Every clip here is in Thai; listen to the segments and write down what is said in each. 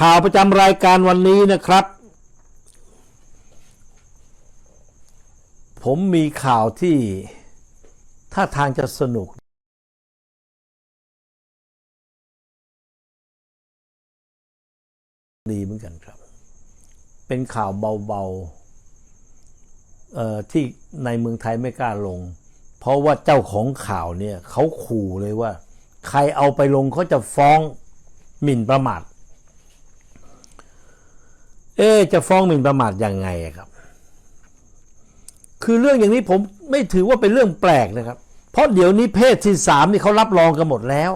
ข่าวประจำรายการวันนี้นะครับ ผมมีข่าวที่ถ้าทางจะสนุก ดีเหมือนกันครับ เป็นข่าวเบาๆที่ในเมืองไทยไม่กล้าลง เพราะว่าเจ้าของข่าวเนี่ยเขาขู่เลยว่า ใครเอาไปลงเขาจะฟ้องหมิ่นประมาท เอ๊จะฟ้องหมิ่นประมาทยังไงครับ คือเรื่องอย่างนี้ผมไม่ถือว่าเป็นเรื่องแปลกนะครับ เพราะเดี๋ยวนี้เพศที่สามนี่เขารับรองกันหมดแล้ว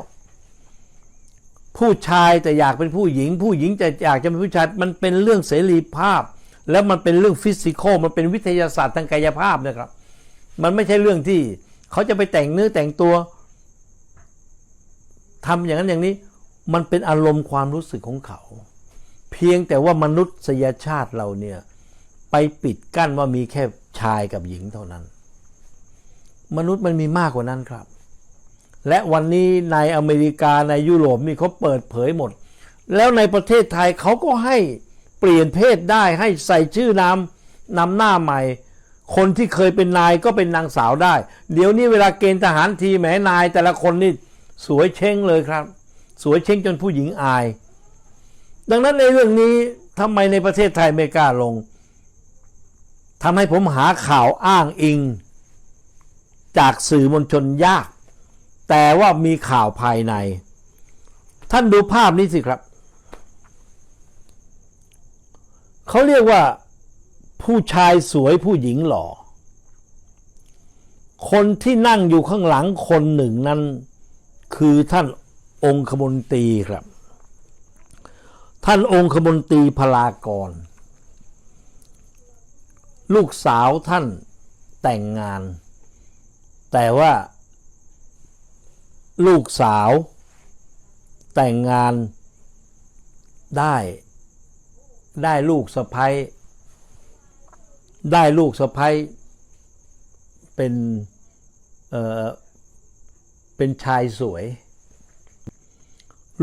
ผู้ชายแต่อยากเป็นผู้หญิง ผู้หญิงแต่อยากจะเป็นผู้ชาย มันเป็นเรื่องเสรีภาพ แล้วมันเป็นเรื่องฟิสิกอลมันเป็นวิทยาศาสตร์ทางกายภาพนะครับ มันไม่ใช่เรื่องที่เขาจะไปแต่งเนื้อแต่งตัวทำอย่างนั้นอย่างนี้ มันเป็นอารมณ์ความรู้สึกของเขา พียงแต่ว่ามนุษยชาติเราเนี่ยไปปิดกั้นว่ามีแค่ชายกับหญิงเท่านั้น มนุษย์มันมีมากกว่านั้นครับ และวันนี้ในอเมริกาในยุโรปนี่เขาเปิดเผยหมด แล้วในประเทศไทยเขาก็ให้เปลี่ยนเพศได้ให้ใส่ชื่อนามนำหน้าใหม่ คนที่เคยเป็นนายก็เป็นนางสาวได้ เดี๋ยวนี้เวลาเกณฑ์ทหารทีแหมนายแต่ละคนนี่สวยเช้งเลยครับ สวยเช้งจนผู้หญิงอาย ดังนั้นในเรื่องนี้ทำไมในประเทศไทยไม่กล้าลงทำให้ผมหาข่าวอ้างอิง จากสื่อมวลชนยาก แต่ว่ามีข่าวภายใน ท่านดูภาพนี้สิครับเขาเรียกว่าผู้ชายสวยผู้หญิงหล่อ คนที่นั่งอยู่ข้างหลังคนหนึ่งนั้น คือท่านองคมนตรีครับ ท่านองคมนตรีพลากร ลูกสาวท่านแต่งงาน แต่ว่า ลูกสาว แต่งงานได้ได้ลูกสะพ้ยได้ลูกสะพ้ยเป็นเออเป็นชายสวย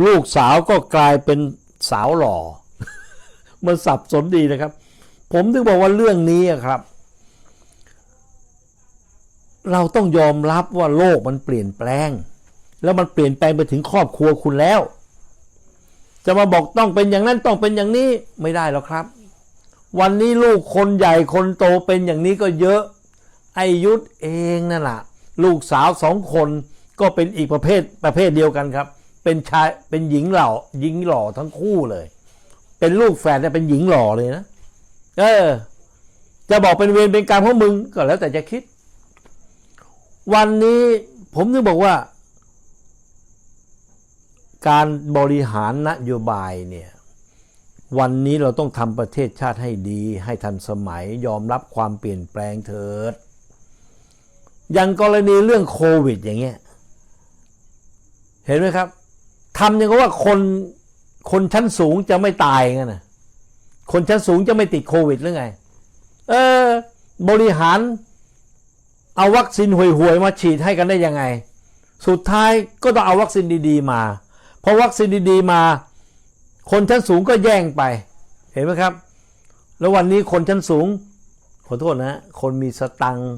ลูกสาวก็กลายเป็น สาวหล่อ มันสับสนดีนะครับ ผมถึงบอกว่าเรื่องนี้ครับ เราต้องยอมรับว่าโลกมันเปลี่ยนแปลง แล้วมันเปลี่ยนแปลงไปถึงครอบครัวคุณแล้ว จะมาบอกต้องเป็นอย่างนั้นต้องเป็นอย่างนี้ไม่ได้หรอกครับ วันนี้ลูกคนใหญ่คนโตเป็นอย่างนี้ก็เยอะไอยุทธเองนั่นแหละลูกสาวสองคนก็เป็นอีกประเภทประเภทเดียวกันครับ เป็นชายเป็นหญิงเหล่าหญิงหล่อทั้งคู่เลย เป็นลูกแฝดเนี่ยเป็นหญิงหล่อเลยนะเออ จะบอกเป็นเวรเป็นกรรมของมึงก็แล้วแต่จะคิด วันนี้ผมถึงบอกว่า การบริหารนโยบายเนี่ย วันนี้เราต้องทำประเทศชาติให้ดี ให้ทันสมัยยอมรับความเปลี่ยนแปลงเถิดอย่างกรณีเรื่องโควิดอย่างเงี้ย เห็นไหมครับ ทำอย่างกับว่าคนคนชั้นสูงจะไม่ตายงั้นนะคนชั้นสูงจะไม่ติดโควิดหรือไง เออ บริหารเอาวัคซีนห่วยๆมาฉีดให้กันได้ยังไง สุดท้ายก็ต้องเอาวัคซีนดีๆมา เพอวัคซีนดีๆมา คนชั้นสูงก็แย่งไป เห็นไหมครับ แล้ววันนี้คนชั้นสูง ขอโทษนะ คนมีสตังค์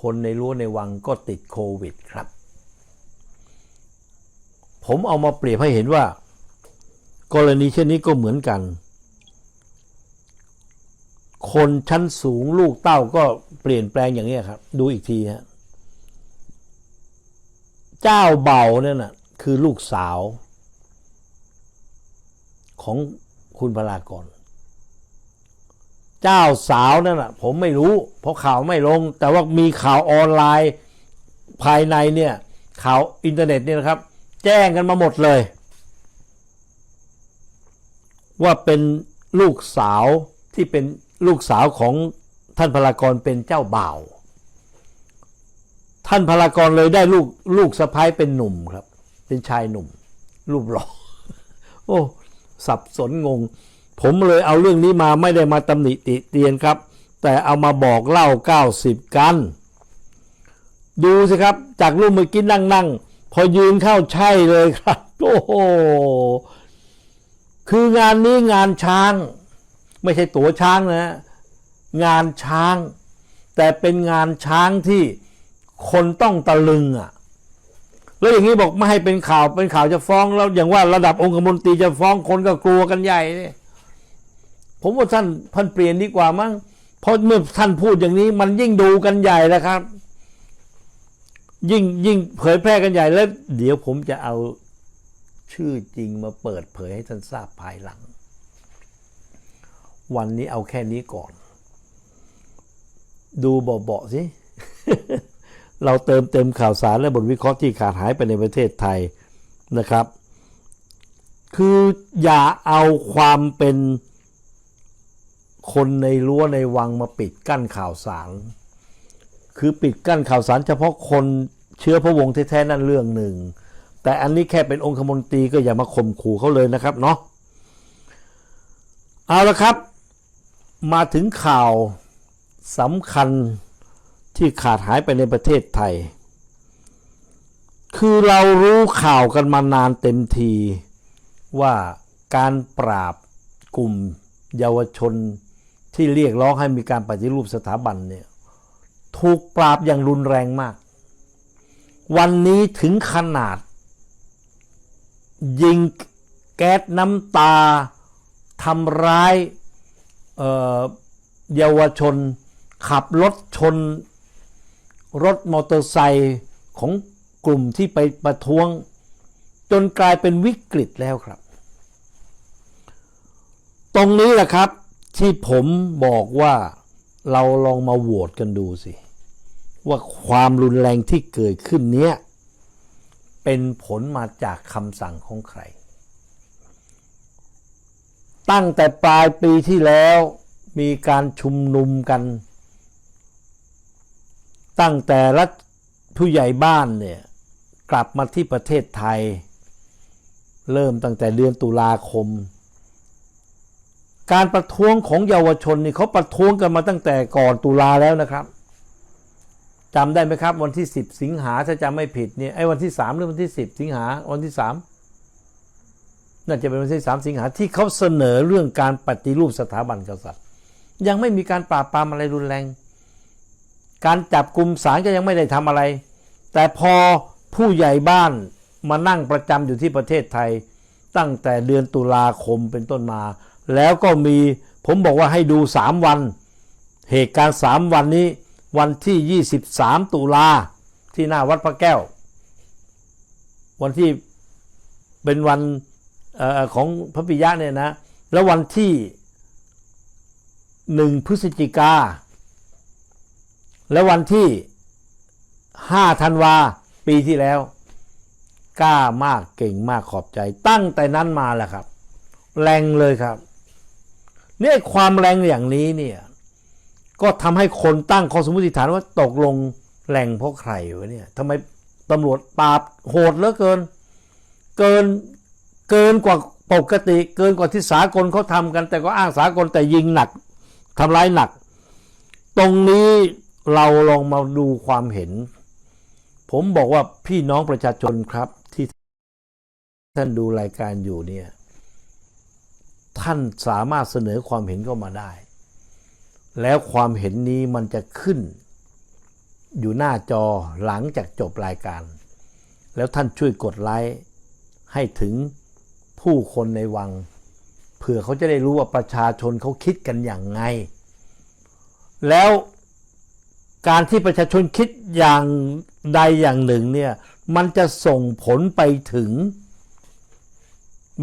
คนในรั้วในวังก็ติดโควิดครับ ผมเอามาเปรียบให้เห็นว่า กรณีเช่นนี้ก็เหมือนกัน คนชั้นสูงลูกเต้าก็เปลี่ยนแปลงอย่างนี้ครับ ดูอีกทีฮะเจ้าเบาเนี่ยนะคือลูกสาว ของคุณพลากรเจ้าสาวนั่นนะผมไม่รู้ เพราะข่าวไม่ลง แต่ว่ามีข่าวออนไลน์ภายในเนี่ย ข่าวอินเทอร์เน็ตเนี่ยนะครับ แจ้งกันมาหมดเลย ว่าเป็นลูกสาวที่เป็นลูกสาวของท่านพลากรเป็นเจ้าบ่าว ท่านพลากรเลยได้ลูกลูกสะพ้ายเป็นหนุ่มครับ เป็นชายหนุ่ม รูปหล่อโอ้สับสนงง ผมเลยเอาเรื่องนี้มาไม่ได้มาตำหนิติเตียนครับ แต่เอามาบอกเล่า 90 กัน ดูสิครับ จากรูปเมื่อกี้นั่งนั่ง พอยืนเข้าใช่เลยครับ โอ้โหคืองานนี้งานช้าง ไม่ใช่ตัวช้างนะ งานช้าง แต่เป็นงานช้างที่คนต้องตะลึงอะ แล้วอย่างนี้บอกไม่ให้เป็นข่าวเป็นข่าวจะฟ้องแล้วอย่างว่าระดับองคมนตรีจะฟ้องคนก็กลัวกันใหญ่เนี่ยผมว่าท่านพันเปลี่ยนดีกว่ามั้งเพราะเมื่อท่านพูดอย่างนี้ มันยิ่งดูกันใหญ่แล้วครับ ยิ่งยิ่งเผยแพร่กันใหญ่แล้ว เดี๋ยวผมจะเอาชื่อจริงมาเปิดเผยให้ท่านทราบภายหลัง วันนี้เอาแค่นี้ก่อน ดูเบาๆสิ เราเติมเต็มข่าวสารและบทวิเคราะห์ที่ขาดหายไปในประเทศไทยนะครับ คืออย่าเอาความเป็นคนในรั้วในวังมาปิดกั้นข่าวสาร คือปิดกั้นข่าวสารเฉพาะคนเชื้อพระวงศ์แท้ๆนั่นเรื่องหนึ่ง แต่อันนี้แค่เป็นองคมนตรีก็อย่ามาข่มขู่เขาเลยนะครับเนาะเอาละครับ มาถึงข่าวสำคัญที่ขาดหายไปในประเทศไทย คือเรารู้ข่าวกันมานานเต็มทีว่าการปราบกลุ่มเยาวชนที่เรียกร้องให้มีการปฏิรูปสถาบันเนี่ย ถูกปราบอย่างรุนแรงมาก วันนี้ถึงขนาด ยิงแก๊สน้ำตาทำร้ายเเยาวชน ขับรถชน รถมอเตอร์ไซค์ของกลุ่มที่ไปประท้วง จนกลายเป็นวิกฤตแล้วครับ ตรงนี้แหละครับที่ผมบอกว่าเราลองมาโหวตกันดูสิ ว่าความรุนแรงที่เกิดขึ้นเนี้ยเป็นผลมาจากคำสั่งของใคร ตั้งแต่ปลายปีที่แล้วมีการชุมนุมกัน ตั้งแต่รัฐผู้ใหญ่บ้านเนี่ยกลับมาที่ประเทศไทย เริ่มตั้งแต่เดือนตุลาคม การประท้วงของเยาวชนนี่เขาประท้วงกันมาตั้งแต่ก่อนตุลาแล้วนะครับ จำได้ไหมครับ วันที่ 10 สิงหาถ้าจำไม่ผิดเนี่ยไอ้วันที่ 3 หรือวันที่ 10 สิงหาวันที่ 3 น่าจะเป็นวันที่ 3 สิงหาที่เขาเสนอเรื่องการปฏิรูปสถาบันกษัตริย์ ยังไม่มีการปราบปรามอะไรรุนแรง การจับกลุ่มศาลก็ยังไม่ได้ทำอะไร แต่พอผู้ใหญ่บ้านมานั่งประจำอยู่ที่ประเทศไทย ตั้งแต่เดือนตุลาคมเป็นต้นมา แล้วก็มีผมบอกว่าให้ดู 3 วัน เหตุการณ์ 3 วันนี้ วันที่ 23 ตุลาที่หน้าวัดพระแก้ว วันที่เป็นวันออของพระปิยะเนี่ยนะ แล้ววันที่หนึ่งพฤศจิกา และวันที่ห้าธันวา ปีที่แล้ว กล้ามากเก่งมากขอบใจ ตั้งแต่นั้นมาแหละครับ แรงเลยครับเนี่ยความแรงอย่างนี้เนี่ย ก็ทำให้คนตั้งข้อสมมติฐานว่าตกลงแรงเพราะใครวะเนี่ยทำไมตำรวจปราบโหดเหลือเกิน เกินเกินกว่าปกติ เกินกว่าที่สากลเขาทำกัน แต่ก็อ้างสากลแต่ยิงหนักทำร้ายหนัก ตรงนี้เราลองมาดูความเห็น ผมบอกว่าพี่น้องประชาชนครับที่ท่านดูรายการอยู่เนี่ย ท่านสามารถเสนอความเห็นเข้ามาได้ แล้วความเห็นนี้มันจะขึ้น อยู่หน้าจอหลังจากจบรายการ แล้วท่านช่วยกดไลค์ให้ถึงผู้คนในวัง เผื่อเขาจะได้รู้ว่าประชาชนเขาคิดกันอย่างไง แล้วการที่ประชาชนคิดอย่างใดอย่างหนึ่งเนี่ยมันจะส่งผลไปถึง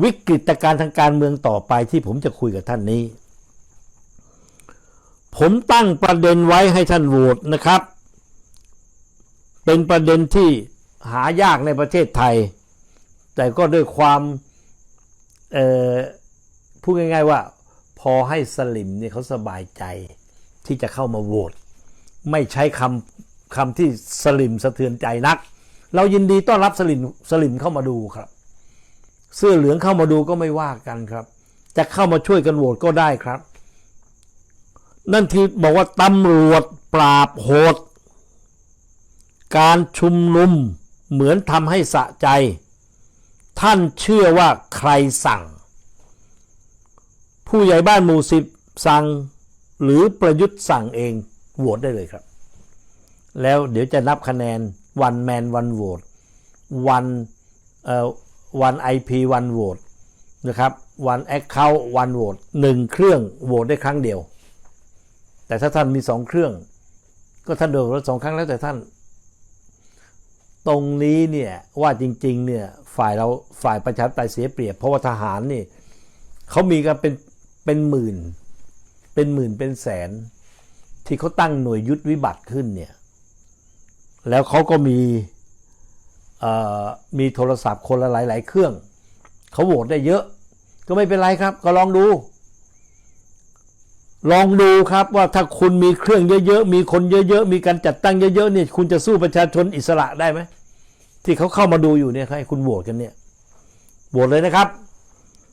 วิกฤตการทางการเมืองต่อไปที่ผมจะคุยกับท่านนี้ ผมตั้งประเด็นไว้ให้ท่านโหวตนะครับ เป็นประเด็นที่หายากในประเทศไทย แต่ก็ด้วยความเอ่อพูดง่าย ๆว่า พอให้สลิมเนี่ยเขาสบายใจที่จะเข้ามาโหวตไม่ใช้คำคำที่สลิมสะเทือนใจนัก เรายินดีต้อนรับสลิมสลิมเข้ามาดูครับ เสื้อเหลืองเข้ามาดูก็ไม่ว่ากันครับ จะเข้ามาช่วยกันโหวตก็ได้ครับ นั่นที่บอกว่าตำรวจปราบโหด การชุมนุมเหมือนทำให้สะใจ ท่านเชื่อว่าใครสั่ง ผู้ใหญ่บ้านหมู่สิบสั่ง หรือประยุทธ์สั่งเองโหวตได้เลยครับ แล้วเดี๋ยวจะนับคะแนนวันแมนวันโหวตวันเอ่อวันไอพีวันโหวตนะครับวันแอคเคาท์วันโหวตหนึ่งเครื่องโหวตได้ครั้งเดียว แต่ถ้าท่านมีสองเครื่อง ก็ท่านโดนรถสองครั้งแล้วแต่ท่าน ตรงนี้เนี่ยว่าจริงๆเนี่ยฝ่ายเราฝ่ายประชาธิปไตยเสียเปรียบ เพราะว่าทหารนี่เขามีกันเป็นเป็นหมื่น เป็นหมื่นเป็นแสน ที่เขาตั้งหน่วยยุทธวิบัติขึ้นเนี่ยแล้วเขาก็มีมีโทรศัพท์คนละหลาย ๆ เครื่อง เขาโหวตได้เยอะ ก็ไม่เป็นไรครับ ก็ลองดู ลองดูครับว่าถ้าคุณมีเครื่องเยอะๆ มีคนเยอะๆ มีการจัดตั้งเยอะๆเนี่ยคุณจะสู้ประชาชนอิสระได้ไหมที่เขาเข้ามาดูอยู่เนี่ยให้คุณโหวตกันเนี่ยโหวตเลยนะครับ